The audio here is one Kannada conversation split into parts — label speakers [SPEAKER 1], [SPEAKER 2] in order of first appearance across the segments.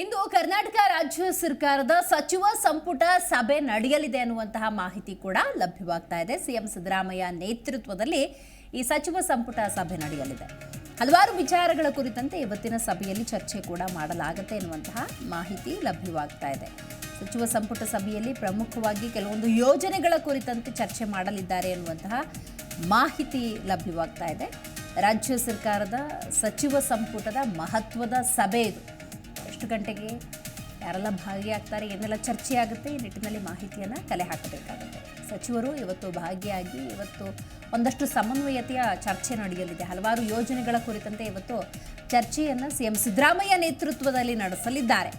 [SPEAKER 1] ಇಂದು ಕರ್ನಾಟಕ ರಾಜ್ಯ ಸರ್ಕಾರದ ಸಚಿವ ಸಂಪುಟ ಸಭೆ ನಡೆಯಲಿದೆ ಅನ್ನುವಂತಹ ಮಾಹಿತಿ ಕೂಡ ಲಭ್ಯವಾಗ್ತಾ ಇದೆ. ಸಿಎಂ ಸಿದ್ದರಾಮಯ್ಯ ನೇತೃತ್ವದಲ್ಲಿ ಈ ಸಚಿವ ಸಂಪುಟ ಸಭೆ ನಡೆಯಲಿದೆ. ಹಲವಾರು ವಿಚಾರಗಳ ಕುರಿತಂತೆ ಇವತ್ತಿನ ಸಭೆಯಲ್ಲಿ ಚರ್ಚೆ ಕೂಡ ಮಾಡಲಾಗುತ್ತೆ ಎನ್ನುವಂತಹ ಮಾಹಿತಿ ಲಭ್ಯವಾಗ್ತಾ ಇದೆ. ಸಚಿವ ಸಂಪುಟ ಸಭೆಯಲ್ಲಿ ಪ್ರಮುಖವಾಗಿ ಕೆಲವೊಂದು ಯೋಜನೆಗಳ ಕುರಿತಂತೆ ಚರ್ಚೆ ಮಾಡಲಿದ್ದಾರೆ ಎನ್ನುವಂತಹ ಮಾಹಿತಿ ಲಭ್ಯವಾಗ್ತಾ ಇದೆ. ರಾಜ್ಯ ಸರ್ಕಾರದ ಸಚಿವ ಸಂಪುಟದ ಮಹತ್ವದ ಸಭೆ ಇದು. ಎಷ್ಟು ಗಂಟೆಗೆ ಯಾರೆಲ್ಲ ಭಾಗಿಯಾಗ್ತಾರೆ, ಏನೆಲ್ಲ ಚರ್ಚೆ ಆಗುತ್ತೆ, ಈ ನಿಟ್ಟಿನಲ್ಲಿ ಮಾಹಿತಿಯನ್ನು ಕಲೆ ಹಾಕಬೇಕಾಗುತ್ತೆ. ಸಚಿವರು ಇವತ್ತು ಭಾಗಿಯಾಗಿ, ಇವತ್ತು ಒಂದಷ್ಟು ಸಮನ್ವಯತೆಯ ಚರ್ಚೆ ನಡೆಯಲಿದೆ. ಹಲವಾರು ಯೋಜನೆಗಳ ಕುರಿತಂತೆ ಇವತ್ತು ಚರ್ಚೆಯನ್ನು ಸಿಎಂ ಸಿದ್ದರಾಮಯ್ಯ ನೇತೃತ್ವದಲ್ಲಿ ನಡೆಸಲಿದ್ದಾರೆ.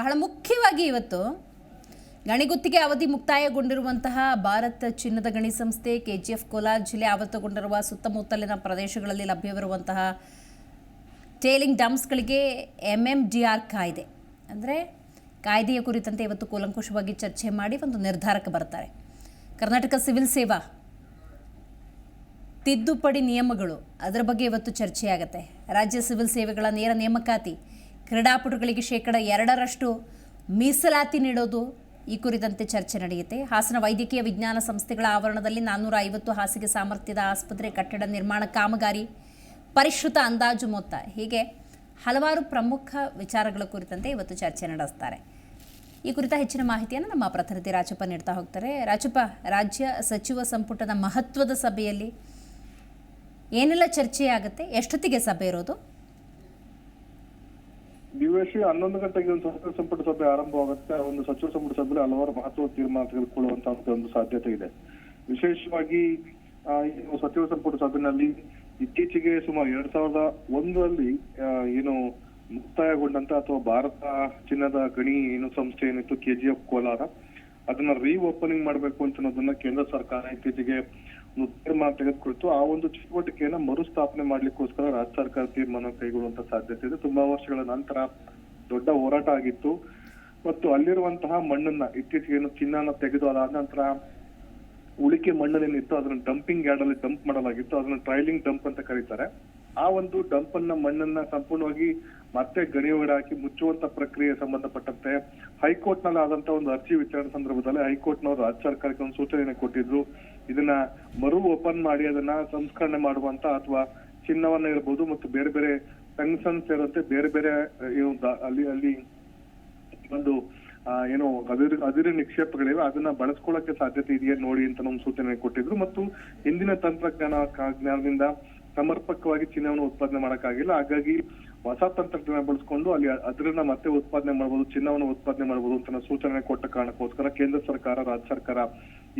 [SPEAKER 1] ಬಹಳ ಮುಖ್ಯವಾಗಿ ಇವತ್ತು ಗಣಿಗುತ್ತಿಗೆ ಅವಧಿ ಮುಕ್ತಾಯಗೊಂಡಿರುವಂತಹ ಭಾರತ್ ಚಿನ್ನದ ಗಣಿ ಸಂಸ್ಥೆ ಕೆಜಿಎಫ್ ಕೋಲಾರ ಜಿಲ್ಲೆ ಆವೃತಗೊಂಡಿರುವ ಸುತ್ತಮುತ್ತಲಿನ ಪ್ರದೇಶಗಳಲ್ಲಿ ಲಭ್ಯವಿರುವಂತಹ ಟೇಲಿಂಗ್ ಡಂಪ್ಸ್ಗಳಿಗೆ ಎಂ ಎಂ ಡಿ ಆರ್ ಕಾಯ್ದೆ. ಅಂದರೆ ಕಾಯ್ದೆಯ ಕುರಿತಂತೆ ಇವತ್ತು ಕೂಲಂಕುಷವಾಗಿ ಚರ್ಚೆ ಮಾಡಿ ಒಂದು ನಿರ್ಧಾರಕ್ಕೆ ಬರ್ತಾರೆ ಕರ್ನಾಟಕ ಸಿವಿಲ್ ಸೇವಾ ತಿದ್ದುಪಡಿ ನಿಯಮಗಳು ಅದರ ಬಗ್ಗೆ ಇವತ್ತು ಚರ್ಚೆಯಾಗುತ್ತೆ. ರಾಜ್ಯ ಸಿವಿಲ್ ಸೇವೆಗಳ ನೇರ ನೇಮಕಾತಿ, ಕ್ರೀಡಾಪಟುಗಳಿಗೆ ಶೇಕಡ ಎರಡರಷ್ಟು ಮೀಸಲಾತಿ ನೀಡೋದು ಈ ಕುರಿತಂತೆ ಚರ್ಚೆ ನಡೆಯುತ್ತೆ. ಹಾಸನ ವೈದ್ಯಕೀಯ ವಿಜ್ಞಾನ ಸಂಸ್ಥೆಗಳ ಆವರಣದಲ್ಲಿ ನಾನ್ನೂರ ಐವತ್ತು ಹಾಸಿಗೆ ಸಾಮರ್ಥ್ಯದ ಆಸ್ಪತ್ರೆ ಕಟ್ಟಡ ನಿರ್ಮಾಣ ಕಾಮಗಾರಿ ಪರಿಷ್ಕೃತ ಅಂದಾಜು ಮೊತ್ತ. ಹೀಗೆ ಹಲವಾರು ಪ್ರಮುಖ ವಿಚಾರಗಳ ಕುರಿತಂತೆ ಇವತ್ತು ಚರ್ಚೆ ನಡೆಸ್ತಾರೆ. ಈ ಕುರಿತ ಹೆಚ್ಚಿನ ಮಾಹಿತಿಯನ್ನು ನಮ್ಮ ಪ್ರತಿನಿಧಿ ರಾಜಪ್ಪ ನೀಡ್ತಾ ಹೋಗ್ತಾರೆ. ರಾಜಪ್ಪ, ರಾಜ್ಯ ಸಚಿವ ಸಂಪುಟದ ಮಹತ್ವದ ಸಭೆಯಲ್ಲಿ ಏನೆಲ್ಲ ಚರ್ಚೆ ಆಗುತ್ತೆ ಎಷ್ಟೊತ್ತಿಗೆ ಸಭೆ ಇರೋದು?
[SPEAKER 2] ದಿವಸಿ ಹನ್ನೊಂದು ಗಂಟೆಗೆ ಒಂದು ಸಚಿವ ಸಂಪುಟ ಸಭೆ ಆರಂಭವಾಗುತ್ತೆ. ಒಂದು ಸಚಿವ ಸಂಪುಟ ಸಭೆಯಲ್ಲಿ ಹಲವಾರು ಮಹತ್ವದ ತೀರ್ಮಾನ ತೆಗೆದುಕೊಳ್ಳುವಂತಹ ಒಂದು ಸಾಧ್ಯತೆ ಇದೆ. ವಿಶೇಷವಾಗಿ ಸಚಿವ ಸಂಪುಟ ಸಭೆಯಲ್ಲಿ ಇತ್ತೀಚೆಗೆ ಸುಮಾರು ಎರಡ್ ಸಾವಿರದ ಒಂದರಲ್ಲಿ ಏನು ಮುಕ್ತಾಯಗೊಂಡಂತ ಅಥವಾ ಭಾರತ ಚಿನ್ನದ ಗಣಿ ಏನು ಸಂಸ್ಥೆ ಏನಿತ್ತು ಕೆಜಿಎಫ್ ಕೋಲಾರ, ಅದನ್ನ ರೀ ಓಪನಿಂಗ್ ಮಾಡಬೇಕು ಅಂತ ಅನ್ನೋದನ್ನ ಕೇಂದ್ರ ಸರ್ಕಾರ ಇತ್ತೀಚೆಗೆ ತೀರ್ಮಾನ ತೆಗೆದುಕೊಳ್ತು ಆ ಒಂದು ಚಟುವಟಿಕೆಯನ್ನ ಮರುಸ್ಥಾಪನೆ ಮಾಡ್ಲಿಕ್ಕೋಸ್ಕರ ರಾಜ್ಯ ಸರ್ಕಾರ ತೀರ್ಮಾನ ಕೈಗೊಳ್ಳುವಂತ ಸಾಧ್ಯತೆ ಇದೆ. ತುಂಬಾ ವರ್ಷಗಳ ನಂತರ ದೊಡ್ಡ ಹೋರಾಟ ಆಗಿತ್ತು. ಮತ್ತು ಅಲ್ಲಿರುವಂತಹ ಮಣ್ಣನ್ನ ಇತ್ತೀಚೆಗೆ ಚಿನ್ನನ ತೆಗೆದು ಅದಾದ ನಂತರ ಉಳಿಕೆ ಮಣ್ಣನೇನಿತ್ತು ಅದನ್ನ ಡಂಪಿಂಗ್ ಯಾರ್ಡ್ ಅಲ್ಲಿ ಡಂಪ್ ಮಾಡಲಾಗಿತ್ತು. ಅದನ್ನ ಟ್ರೈಲಿಂಗ್ ಡಂಪ್ ಅಂತ ಕರೀತಾರೆ. ಆ ಒಂದು ಡಂಪ್ ಅನ್ನ ಮಣ್ಣನ್ನ ಸಂಪೂರ್ಣವಾಗಿ ಮತ್ತೆ ಗಣಿ ಹಾಕಿ ಮುಚ್ಚುವಂತ ಪ್ರಕ್ರಿಯೆ ಸಂಬಂಧಪಟ್ಟಂತೆ ಹೈಕೋರ್ಟ್ನಲ್ಲಿ ಆದಂತ ಒಂದು ಅರ್ಜಿ ವಿಚಾರಣೆ ಸಂದರ್ಭದಲ್ಲಿ ಹೈಕೋರ್ಟ್ ನವರು ರಾಜ್ಯ ಸರ್ಕಾರಕ್ಕೆ ಒಂದು ಸೂಚನೆಯನ್ನು ಕೊಟ್ಟಿದ್ರು. ಇದನ್ನ ಮರು ಓಪನ್ ಮಾಡಿ ಅದನ್ನ ಸಂಸ್ಕರಣೆ ಮಾಡುವಂತ ಅಥವಾ ಚಿನ್ನವನ್ನ ಇರ್ಬೋದು ಮತ್ತು ಬೇರೆ ಬೇರೆ ಕನ್ಸನ್ ಸೇರಿದಂತೆ ಬೇರೆ ಬೇರೆ ಅಲ್ಲಿ ಅಲ್ಲಿ ಒಂದು ಏನು ಅದಿರು ಅದಿರು ನಿಕ್ಷೇಪಗಳಿವೆ. ಅದನ್ನ ಬಳಸ್ಕೊಳ್ಳಕ್ಕೆ ಸಾಧ್ಯತೆ ಇದೆಯಾ ನೋಡಿ ಅಂತ ನಮ್ಮ ಸೂಚನೆ ಕೊಟ್ಟಿದ್ರು. ಮತ್ತು ಹಿಂದಿನ ತಂತ್ರಜ್ಞಾನ ಜ್ಞಾನದಿಂದ ಸಮರ್ಪಕವಾಗಿ ಚಿನ್ನವನ್ನು ಉತ್ಪಾದನೆ ಮಾಡಕ್ಕಾಗಿಲ್ಲ. ಹಾಗಾಗಿ ಹೊಸ ತಂತ್ರಜ್ಞಾನ ಬಳಸ್ಕೊಂಡು ಅಲ್ಲಿ ಅದರನ್ನ ಮತ್ತೆ ಉತ್ಪಾದನೆ ಮಾಡಬಹುದು ಚಿನ್ನವನ್ನು ಉತ್ಪಾದನೆ ಮಾಡಬಹುದು ಅಂತ ಸೂಚನೆ ಕೊಟ್ಟ ಕಾರಣಕ್ಕೋಸ್ಕರ ಕೇಂದ್ರ ಸರ್ಕಾರ, ರಾಜ್ಯ ಸರ್ಕಾರ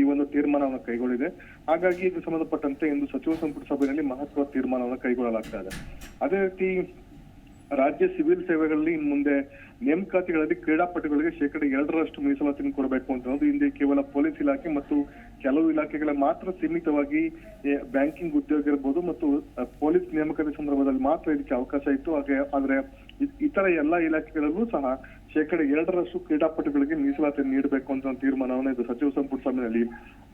[SPEAKER 2] ಈ ಒಂದು ತೀರ್ಮಾನವನ್ನು ಕೈಗೊಂಡಿದೆ. ಹಾಗಾಗಿ ಇದು ಸಂಬಂಧಪಟ್ಟಂತೆ ಇಂದು ಸಚಿವ ಸಂಪುಟ ಸಭೆಯಲ್ಲಿ ಮಹತ್ವದ ತೀರ್ಮಾನವನ್ನು ಕೈಗೊಳ್ಳಲಾಗ್ತಾ ಇದೆ. ಅದೇ ರೀತಿ ರಾಜ್ಯ ಸಿವಿಲ್ ಸೇವೆಗಳಲ್ಲಿ ಇನ್ ಮುಂದೆ ನೇಮಕಾತಿಗಳಲ್ಲಿ ಕ್ರೀಡಾಪಟುಗಳಿಗೆ ಶೇಕಡ ಎರಡರಷ್ಟು ಮೀಸಲಾತಿಯನ್ನು ಕೊಡಬೇಕು ಅಂತ ಅನ್ನೋದು ಹಿಂದೆ ಕೇವಲ ಪೊಲೀಸ್ ಇಲಾಖೆ ಮತ್ತು ಕೆಲವು ಇಲಾಖೆಗಳ ಮಾತ್ರ ಸೀಮಿತವಾಗಿ ಬ್ಯಾಂಕಿಂಗ್ ಉದ್ಯೋಗ ಇರಬಹುದು ಮತ್ತು ಪೊಲೀಸ್ ನೇಮಕಾತಿ ಸಂದರ್ಭದಲ್ಲಿ ಮಾತ್ರ ಇದಕ್ಕೆ ಅವಕಾಶ ಇತ್ತು. ಹಾಗೆ, ಆದ್ರೆ ಇತರ ಎಲ್ಲಾ ಇಲಾಖೆಗಳಲ್ಲೂ ಸಹ ಶೇಕಡ ಎರಡರಷ್ಟು ಕ್ರೀಡಾಪಟುಗಳಿಗೆ ಮೀಸಲಾತಿ ನೀಡಬೇಕು ಅಂತ ಒಂದು ತೀರ್ಮಾನವನ್ನು ಇದು ಸಚಿವ ಸಂಪುಟ ಸಭೆಯಲ್ಲಿ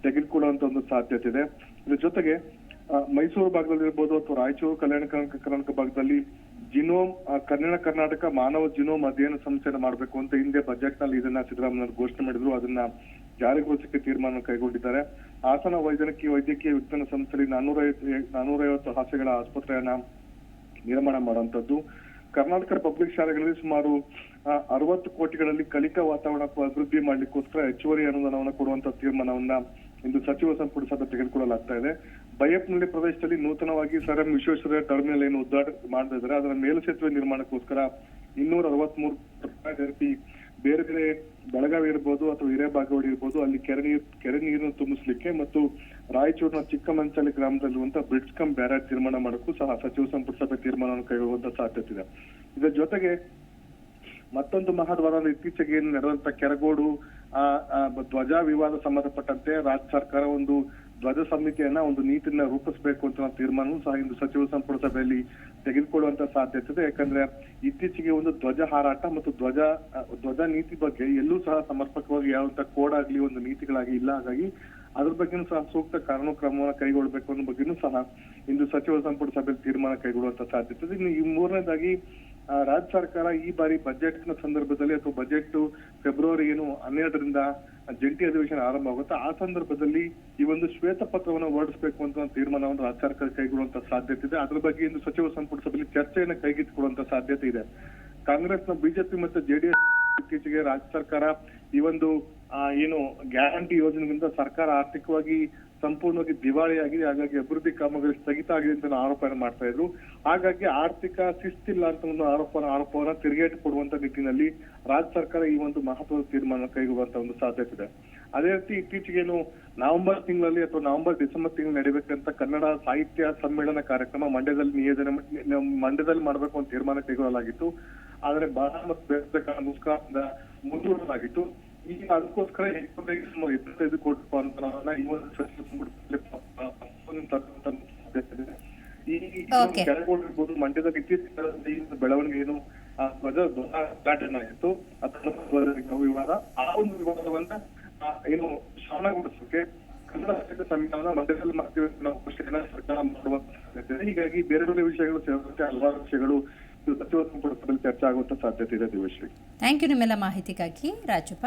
[SPEAKER 2] ತೆಗೆದುಕೊಳ್ಳುವಂತ ಒಂದು ಸಾಧ್ಯತೆ ಇದೆ. ಇದ್ರ ಜೊತೆಗೆ ಮೈಸೂರು ಭಾಗದಲ್ಲಿ ಇರ್ಬೋದು ಅಥವಾ ರಾಯಚೂರು ಕಲ್ಯಾಣ ಕರ್ನಾಟಕ ಭಾಗದಲ್ಲಿ ಜಿನೋಮ್ ಕನ್ನಡ, ಕರ್ನಾಟಕ ಮಾನವ ಜಿನೋಮ್ ಅಧ್ಯಯನ ಸಂಸ್ಥೆಯನ್ನು ಮಾಡಬೇಕು ಅಂತ ಹಿಂದೆ ಬಜೆಟ್ನಲ್ಲಿ ಇದನ್ನ ಸಿದ್ದರಾಮಯ್ಯ ಘೋಷಣೆ ಮಾಡಿದ್ರು. ಅದನ್ನ ಜಾರಿಗೊಳಿಸಕ್ಕೆ ತೀರ್ಮಾನ ಕೈಗೊಂಡಿದ್ದಾರೆ. ಹಾಸನ ವೈದ್ಯಕೀಯ ವೈದ್ಯಕೀಯ ವಿಜ್ಞಾನ ಸಂಸ್ಥೆಯಲ್ಲಿ ನಾನೂರ ನಾನೂರೈವತ್ತು ಹಾಸಿಗೆಗಳ ಆಸ್ಪತ್ರೆಯನ್ನ ನಿರ್ಮಾಣ ಮಾಡುವಂತದ್ದು ಕರ್ನಾಟಕ ಪಬ್ಲಿಕ್ ಶಾಲೆಗಳಲ್ಲಿ ಸುಮಾರು ಅರವತ್ತು ಕೋಟಿಗಳಲ್ಲಿ ಕಲಿಕಾ ವಾತಾವರಣ ಅಭಿವೃದ್ಧಿ ಮಾಡ್ಲಿಕ್ಕೋಸ್ಕರ ಹೆಚ್ಚುವರಿ ಅನುದಾನವನ್ನು ಕೊಡುವಂತ ತೀರ್ಮಾನವನ್ನ ಇಂದು ಸಚಿವ ಸಂಪುಟ ಸಭೆ ತೆಗೆದುಕೊಳ್ಳಲಾಗ್ತಾ ಇದೆ. ಬೈಯಪ್ನಳ್ಳಿ ಪ್ರದೇಶದಲ್ಲಿ ನೂತನವಾಗಿ ಸರ್ ಎಂ ವಿಶ್ವೇಶ್ವರಯ್ಯ ಟರ್ಮಿನಲ್ ಏನು ಉದ್ಘಾಟನೆ ಮಾಡ್ತಾ ಇದ್ದಾರೆ. ಅದರ ಮೇಲ್ಸೇತುವೆ ನಿರ್ಮಾಣಕ್ಕೋಸ್ಕರ ಇನ್ನೂರ ಅರವತ್ಮೂರು ಬೇರೆ ಬೇರೆ ಬೆಳಗಾವಿ ಇರ್ಬೋದು ಅಥವಾ ಹಿರೇಬಾಗೇವಾಡಿ ಇರ್ಬೋದು, ಅಲ್ಲಿ ಕೆರೆ ನೀರು, ಕೆರೆ ನೀರನ್ನು ತುಂಬಿಸ್ಲಿಕ್ಕೆ ಮತ್ತು ರಾಯಚೂರಿನ ಚಿಕ್ಕಮಂಚಲಿ ಗ್ರಾಮದಲ್ಲಿರುವಂತಹ ಬ್ರಿಡ್ಜ್ ಕಮ್ ಬ್ಯಾರೇಜ್ ನಿರ್ಮಾಣ ಮಾಡಕ್ಕೂ ಸಹ ಸಚಿವ ಸಂಪುಟ ಸಭೆ ತೀರ್ಮಾನವನ್ನು ಕೈಗೊಳ್ಳುವಂತ ಸಾಧ್ಯತೆ ಇದೆ. ಇದರ ಜೊತೆಗೆ ಮತ್ತೊಂದು ಮಹತ್ವದ ಇತ್ತೀಚೆಗೆ ಏನು ನಡೆದಂತ ಕೆರಗೋಡು, ಆ ಧ್ವಜ ವಿವಾದ ಸಂಬಂಧಪಟ್ಟಂತೆ ರಾಜ್ಯ ಸರ್ಕಾರ ಒಂದು ಧ್ವಜ ಸಮಿತಿಯನ್ನ ಒಂದು ನೀತಿಯನ್ನ ರೂಪಿಸಬೇಕು ಅಂತ ತೀರ್ಮಾನವೂ ಸಹ ಇಂದು ಸಚಿವ ಸಂಪುಟ ಸಭೆಯಲ್ಲಿ ತೆಗೆದುಕೊಳ್ಳುವಂತ ಸಾಧ್ಯತೆ ಯಾಕಂದ್ರೆ ಇತ್ತೀಚೆಗೆ ಒಂದು ಧ್ವಜ ಹಾರಾಟ ಮತ್ತು ಧ್ವಜ ಧ್ವಜ ನೀತಿ ಬಗ್ಗೆ ಎಲ್ಲೂ ಸಹ ಸಮರ್ಪಕವಾಗಿ ಯಾವಂತ ಕೋಡ್ ಆಗ್ಲಿ, ಒಂದು ನೀತಿಗಳಾಗಿ ಇಲ್ಲ. ಹಾಗಾಗಿ ಅದ್ರ ಬಗ್ಗೆನೂ ಸಹ ಸೂಕ್ತ ಕಾನೂನು ಕ್ರಮವನ್ನು ಕೈಗೊಳ್ಳಬೇಕು ಅನ್ನೋ ಬಗ್ಗೆನೂ ಸಹ ಇಂದು ಸಚಿವ ಸಂಪುಟ ಸಭೆಯಲ್ಲಿ ತೀರ್ಮಾನ ಕೈಗೊಳ್ಳುವಂತ ಸಾಧ್ಯತೆ ಇದೆ. ಇನ್ನು ಈ ಮೂರನೇದಾಗಿ ರಾಜ್ಯ ಸರ್ಕಾರ ಈ ಬಾರಿ ಬಜೆಟ್ನ ಸಂದರ್ಭದಲ್ಲಿ ಅಥವಾ ಬಜೆಟ್ ಫೆಬ್ರವರಿ ಏನು ಹನ್ನೆರಡರಿಂದ ಜಂಟಿ ಅಧಿವೇಶನ ಆರಂಭ ಆಗುತ್ತೆ, ಆ ಸಂದರ್ಭದಲ್ಲಿ ಈ ಒಂದು ಶ್ವೇತ ಪತ್ರವನ್ನು ಹೊರಡಿಸಬೇಕು ಅಂತ ತೀರ್ಮಾನವನ್ನು ರಾಜ್ಯ ಸರ್ಕಾರ ಕೈಗೊಳ್ಳುವಂತ ಸಾಧ್ಯತೆ ಇದೆ. ಅದ್ರ ಬಗ್ಗೆ ಇಂದು ಸಚಿವ ಸಂಪುಟ ಸಭೆಯಲ್ಲಿ ಚರ್ಚೆಯನ್ನು ಕೈಗೆತ್ತಿಕೊಳ್ಳುವಂತ ಸಾಧ್ಯತೆ ಇದೆ. ಕಾಂಗ್ರೆಸ್ನ ಬಿಜೆಪಿ ಮತ್ತು ಜೆಡಿಎಸ್ ಇತ್ತೀಚೆಗೆ ರಾಜ್ಯ ಸರ್ಕಾರ ಈ ಒಂದು ಏನು ಗ್ಯಾರಂಟಿ ಯೋಜನೆಗಿಂತ ಸರ್ಕಾರ ಆರ್ಥಿಕವಾಗಿ ಸಂಪೂರ್ಣವಾಗಿ ದಿವಾಳಿಯಾಗಿದೆ. ಹಾಗಾಗಿ ಅಭಿವೃದ್ಧಿ ಕಾಮಗಾರಿ ಸ್ಥಗಿತ ಆಗಿದೆ ಅಂತ ಆರೋಪನ ಮಾಡ್ತಾ ಇದ್ರು. ಹಾಗಾಗಿ ಆರ್ಥಿಕ ಶಿಸ್ತಿಲ್ಲ ಅಂತ ಒಂದು ಆರೋಪನ, ಆರೋಪವನ್ನ ತಿರುಗೇಟು ಕೊಡುವಂತ ನಿಟ್ಟಿನಲ್ಲಿ ರಾಜ್ಯ ಸರ್ಕಾರ ಈ ಒಂದು ಮಹತ್ವದ ತೀರ್ಮಾನ ಕೈಗೊಳ್ಳುವಂತ ಒಂದು ಸಾಧ್ಯತೆ ಇದೆ. ಅದೇ ರೀತಿ ಇತ್ತೀಚೆಗೇನು ನವೆಂಬರ್ ತಿಂಗಳಲ್ಲಿ ಅಥವಾ ನವೆಂಬರ್, ಡಿಸೆಂಬರ್ ತಿಂಗಳು ನಡೀಬೇಕಂತ ಕನ್ನಡ ಸಾಹಿತ್ಯ ಸಮ್ಮೇಳನ ಕಾರ್ಯಕ್ರಮ ಮಂಡ್ಯದಲ್ಲಿ ನಿಯೋಜನೆ ಮಂಡ್ಯದಲ್ಲಿ ಮಾಡಬೇಕು ಅಂತ ತೀರ್ಮಾನ ಕೈಗೊಳ್ಳಲಾಗಿತ್ತು. ಆದರೆ ಬಹಳ ಮತ್ತು ಮುಂದೂಡಲಾಗಿತ್ತು. ಈಗ ಅದಕ್ಕೋಸ್ಕರ ಎಕ್ಸ್ಪೆಕ್ಟೇಷನ್ ಸುಮಾರು ಇಪ್ಪತ್ತೈದು ಕೋಟಿ ರೂಪಾಯಿ ಈ ಒಂದು ಇದೆ. ಈ ಮಂಡ್ಯದಲ್ಲಿ ಇತ್ತೀಚಿನ ಬೆಳವಣಿಗೆ ಏನು ಆ ಧ್ವಜ ಧ್ವಜ ಉದ್ಘಾಟನೆ ಆಯಿತು ಅಥವಾ ಧ್ವಜ ವಿವಾದ ಆ ಒಂದು ವಿವಾದವನ್ನ ಏನು ಶಮನಗೊಳಿಸೋಕೆ ಕನ್ನಡ ಸಂವಿಧಾನ ಮಂಡ್ಯದಲ್ಲಿ ಮಾಡ್ತೀವಿ ನಾವು ಘೋಷಣೆಯನ್ನ ಸರ್ಕಾರ ಮಾಡುವ ಸಾಧ್ಯತೆ ಹೀಗಾಗಿ ಬೇರೆ ಬೇರೆ ವಿಷಯಗಳು ಸೇರಿದಂತೆ ಹಲವಾರು ವಿಷಯಗಳು ಸಚಿವ ಚರ್ಚೆ ಆಗುವಂತ ಸಾಧ್ಯತೆ ಇದೆ ದಿವಶ್ರೀ
[SPEAKER 1] ಥ್ಯಾಂಕ್ ಯು ನಿಮ್ಮೆಲ್ಲ ಮಾಹಿತಿಗಾಗಿ. ರಾಜಪ್ಪ